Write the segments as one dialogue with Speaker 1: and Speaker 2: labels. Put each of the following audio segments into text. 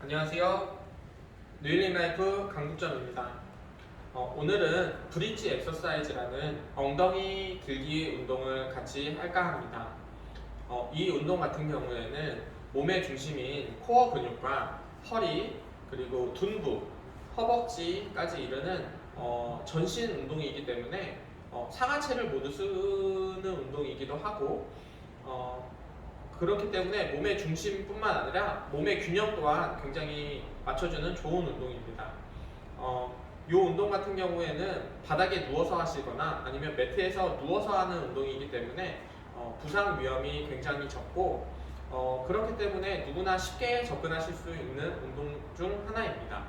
Speaker 1: 안녕하세요. 뉴힐링 라이프 강국점입니다. 어, 오늘은 브릿지 엑서사이즈라는 엉덩이 들기 운동을 같이 할까 합니다. 어, 이 운동 같은 경우에는 몸의 중심인 코어 근육과 허리 그리고 둔부, 허벅지까지 이르는 어, 전신 운동이기 때문에 어, 상하체를 모두 쓰는 운동이기도 하고 어, 그렇기 때문에 몸의 중심뿐만 아니라 몸의 균형 또한 굉장히 맞춰주는 좋은 운동입니다. 어, 이 운동 같은 경우에는 바닥에 누워서 하시거나 아니면 매트에서 누워서 하는 운동이기 때문에 어, 부상 위험이 굉장히 적고 어, 그렇기 때문에 누구나 쉽게 접근하실 수 있는 운동 중 하나입니다.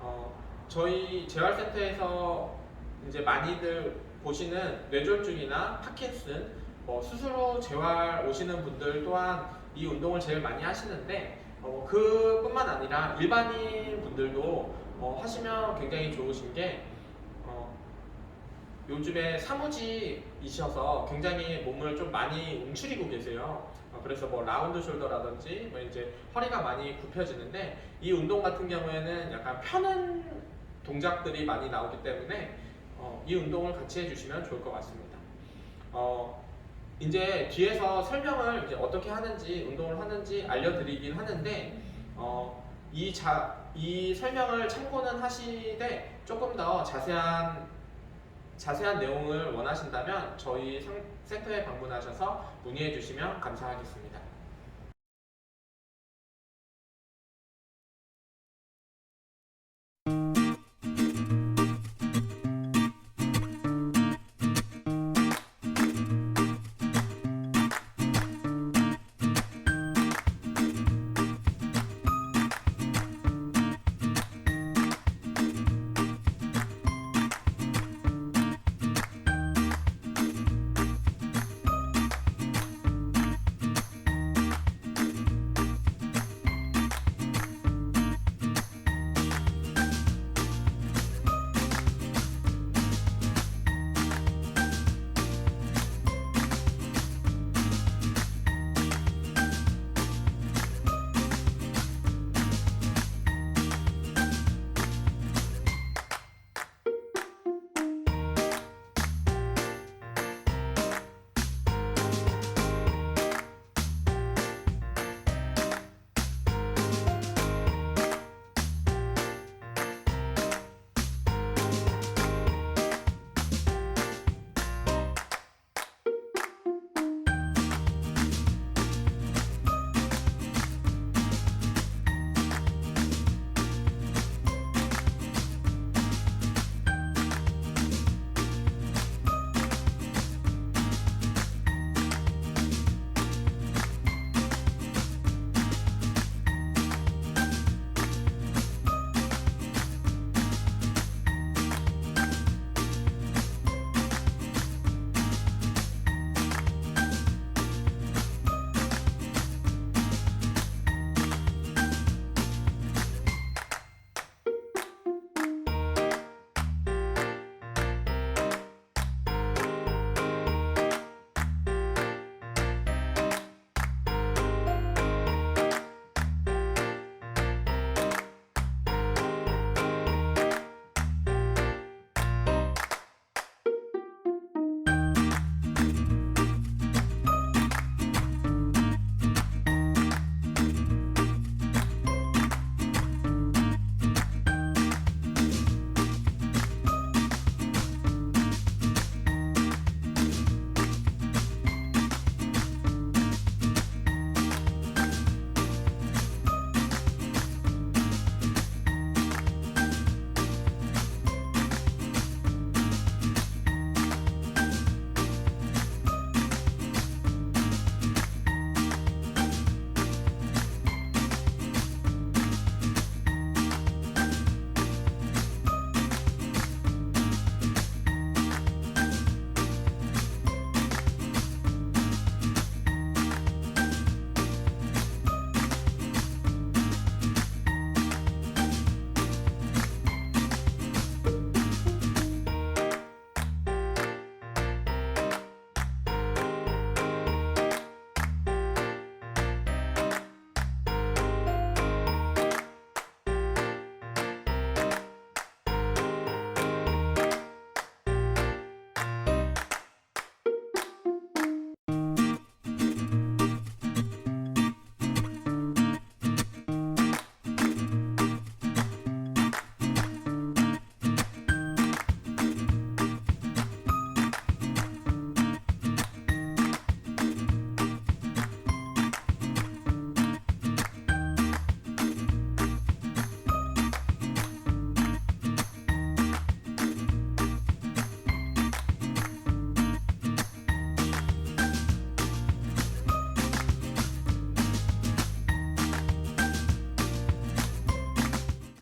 Speaker 1: 어, 저희 재활센터에서 이제 많이들 보시는 뇌졸중이나 파킨슨 뭐 스스로 재활 오시는 분들 또한 이 운동을 제일 많이 하시는데 어, 그뿐만 아니라 일반인 분들도 어, 하시면 굉장히 좋으신 게 어, 요즘에 사무직이셔서 굉장히 몸을 좀 많이 움츠리고 계세요. 어, 그래서 뭐 라운드 숄더라든지 뭐 이제 허리가 많이 굽혀지는데 이 운동 같은 경우에는 약간 펴는 동작들이 많이 나오기 때문에 어, 이 운동을 같이 해주시면 좋을 것 같습니다. 어, 이제 뒤에서 설명을 이제 어떻게 하는지 운동을 하는지 알려드리긴 하는데 어, 이, 자, 이 설명을 참고는 하시되 조금 더 자세한 자세한 내용을 원하신다면 저희 상- 센터에 방문하셔서 문의해 주시면 감사하겠습니다.